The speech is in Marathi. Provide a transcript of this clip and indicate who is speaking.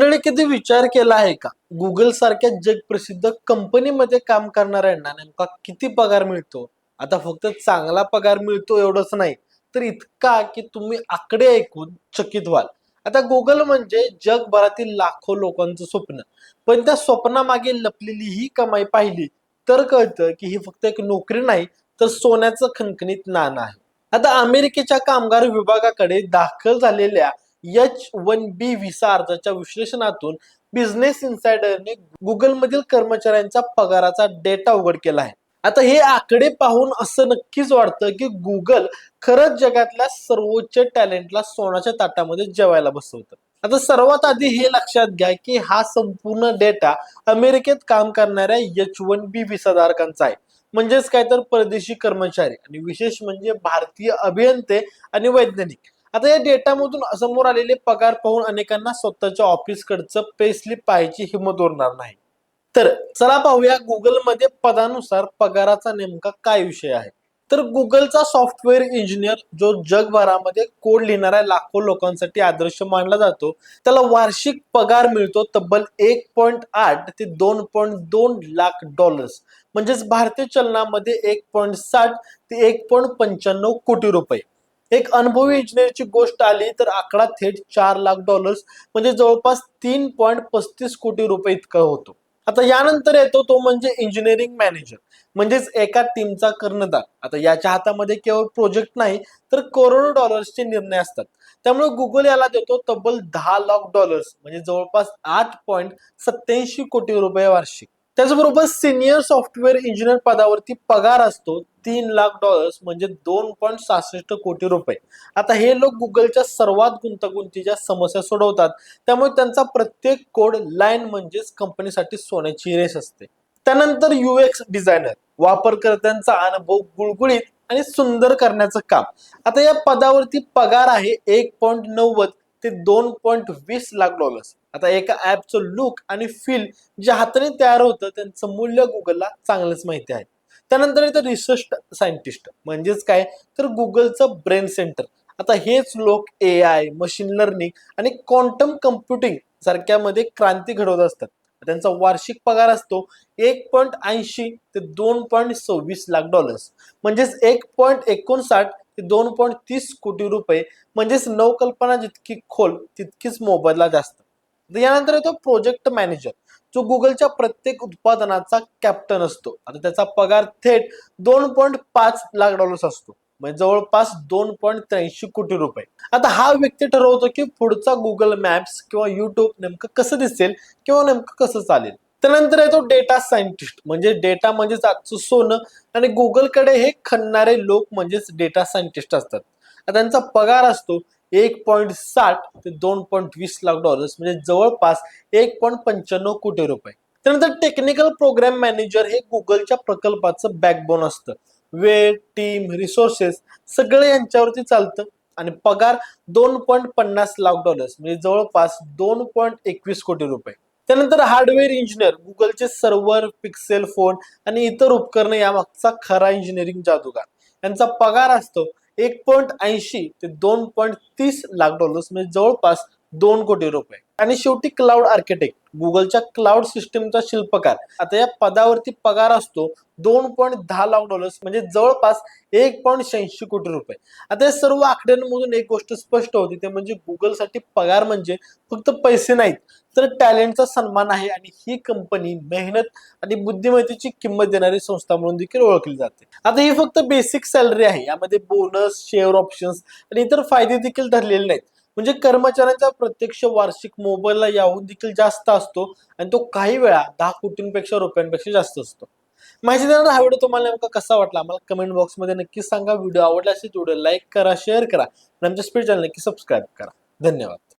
Speaker 1: मंडळी कधी विचार केला आहे का? गुगल सारख्या जगप्रसिद्ध कंपनीमध्ये काम करणाऱ्यांना नेमका किती पगार मिळतो? आता फक्त चांगला पगार मिळतो एवढंच नाही तर इतका की तुम्ही आकडे ऐकून चकित व्हाल. आता गुगल म्हणजे जगभरातील लाखो लोकांचं स्वप्न. पण त्या स्वप्नामागे लपलेली ही कमाई पाहिली तर कळतं की ही फक्त एक नोकरी नाही तर सोन्याचं खणखणीत नाणं आहे. आता अमेरिकेच्या कामगार विभागाकडे दाखल झालेल्या एच वन बी व्हिसा अर्जाच्या विश्लेषणातून बिझनेस इन्सायडरने गुगल मधील कर्मचाऱ्यांच्या पगाराचा डेटा उघड केला आहे. आता हे आकडे पाहून असं नक्कीच वाटतं की गुगल खरंच जगातल्या सर्वोच्च टॅलेंटला सोन्याच्या ताटामध्ये जेवायला बसवतं. आता सर्वात आधी हे लक्षात घ्या की हा संपूर्ण डेटा अमेरिकेत काम करणाऱ्या एच वन बी विसाधारकांचा आहे. म्हणजेच काय तर परदेशी कर्मचारी आणि विशेष म्हणजे भारतीय अभियंते आणि वैज्ञानिक. आता या डेटामधून समोर आलेले पगार पाहून अनेकांना स्वतःच्या ऑफिसकडचं पे स्लिप पाहायची हिंमत उरणार नाही. तर चला पाहूया गुगलमध्ये पदानुसार पगाराचा नेमका काय विषय आहे. तर गुगलचा सॉफ्टवेअर इंजिनियर जो जगभरामध्ये कोड लिहिणाऱ्या लाखो लोकांसाठी आदर्श मानला जातो त्याला वार्षिक पगार मिळतो तब्बल एक पॉईंट आठ ते दोन पॉईंट दोन लाख डॉलर्स म्हणजेच भारतीय चलनामध्ये एक पॉईंट साठ ते एक पॉईंट पंच्याण्णव कोटी रुपये. एक अनुभवी इंजिनिअरची गोष्ट आली तर आकडा थेट चार लाख डॉलर्स म्हणजे जवळपास तीन पॉईंट पस्तीस कोटी रुपये इतका होतो. आता यानंतर येतो तो म्हणजे इंजिनिअरिंग मॅनेजर म्हणजेच एका टीमचा कर्णधार. आता याच्या हातामध्ये केवळ प्रोजेक्ट नाही तर करोडो डॉलर्सचे निर्णय असतात. त्यामुळे गुगल याला देतो तब्बल दहा लाख डॉलर्स म्हणजे जवळपास आठ पॉईंट सत्याऐंशी कोटी रुपये वार्षिक. त्याचबरोबर सिनियर सॉफ्टवेअर इंजिनियर पदावरती पगार असतो तीन लाख डॉलर्स म्हणजे दोन पॉईंट सहासष्ट कोटी रुपये. आता हे लोक गुगलच्या सर्वात गुंतागुंतीच्या समस्या सोडवतात. त्यामुळे त्यांचा प्रत्येक कोड लाईन म्हणजेच कंपनीसाठी सोन्याची रेस असते. त्यानंतर युएक्स डिझायनर वापरकर्त्यांचा अनुभव गुळगुळीत आणि सुंदर करण्याचं काम. आता या पदावरती पगार आहे एक पॉईंट नव्वद ते दोन पॉईंट वीस लाख डॉलर्स आता एका ऍपचं लुक आणि फील जे हाताने तयार होतं त्यांचं मूल्य गुगलला चांगलंच माहिती आहे. त्यानंतर येतं रिसर्च सायंटिस्ट म्हणजेच काय? तर गुगलचं ब्रेन सेंटर आता हेच लोक ए आय मशीन लर्निंग आणि क्वांटम कम्प्युटिंग सारख्यामध्ये क्रांती घडवत असतात. त्यांचा वार्षिक पगार असतो एक पॉईंट ऐंशी ते दोन पॉईंट सव्वीस लाख डॉलर्स म्हणजेच एक पॉईंट एकोणसाठ ते दोन पॉईंट तीस कोटी रुपये. म्हणजेच नवकल्पना जितकी खोल तितकीच मोबदला जास्त. यानंतर येतो प्रोजेक्ट मॅनेजर जो गुगलच्या प्रत्येक उत्पादनाचा कॅप्टन असतो. आता त्याचा पगार थेट दोन पॉईंट पाच लाख डॉलर्स असतो. म्हणजे जवळपास दोन पॉईंट त्र्याऐंशी कोटी रुपये. आता हा व्यक्ती ठरवतो की पुढचा गुगल मॅप्स किंवा युट्यूब नेमकं कसं दिसेल किंवा नेमकं कसं चालेल. त्यानंतर येतो डेटा सायंटिस्ट म्हणजे डेटा म्हणजेच आजचं सोनं आणि गुगलकडे हे खणणारे लोक म्हणजेच डेटा सायंटिस्ट असतात. त्यांचा पगार असतो एक पॉईंट साठ ते दोन पॉईंट वीस लाख डॉलर्स म्हणजे जवळपास एक पॉईंट पंच्याण्णव कोटी रुपये. त्यानंतर टेक्निकल प्रोग्राम मॅनेजर हे गुगलच्या प्रकल्पाचं बॅकबोन असतं. वेळ टीम रिसोर्सेस सगळं यांच्यावरती चालतं. आणि पगार दोन पॉईंट पन्नास लाख डॉलर्स म्हणजे जवळपास दोन पॉईंट एकवीस कोटी रुपये. त्यानंतर हार्डवेअर इंजिनियर गुगलचे सर्व्हर पिक्सेल फोन आणि इतर उपकरणे यामागचा खरा इंजिनिअरिंग जादूगार. यांचा पगार असतो एक पॉईंट ऐंशी ते दोन पॉईंट तीस लाख डॉलर्स म्हणजे जवळपास दोन कोटी रुपये. आणि शेवटी क्लाउड आर्किटेक्ट गुगलच्या क्लाउड सिस्टीमचा शिल्पकार. आता या पदावरती पगार असतो दोन पॉईंट दहा लाख डॉलर्स म्हणजे जवळपास एक पॉईंट शहाऐंशी कोटी रुपये. आता या सर्व आकड्यांमधून एक गोष्ट स्पष्ट होती ते म्हणजे गुगलसाठी पगार म्हणजे फक्त पैसे नाहीत तर टॅलेंटचा सन्मान आहे आणि ही कंपनी मेहनत आणि बुद्धिमत्तेची किंमत देणारी संस्था म्हणून देखील ओळखली जाते. आता ही फक्त बेसिक सॅलरी आहे यामध्ये बोनस शेअर ऑप्शन्स आणि इतर फायदे देखील धरलेले नाहीत. म्हणजे कर्मचाऱ्यांचा प्रत्यक्ष वार्षिक मोबाईलला याहून देखील जास्त असतो आणि तो काही वेळा दहा कोटींपेक्षा रुपयांपेक्षा जास्त असतो. माहिती देणार हा व्हिडिओ तुम्हाला नेमका कसा वाटला? मला कमेंट बॉक्समध्ये नक्की सांगा. व्हिडिओ आवडला असेल व्हिडिओ लाईक करा शेअर करा आणि आमच्या स्पीड चॅनल नक्की सबस्क्राईब करा. धन्यवाद.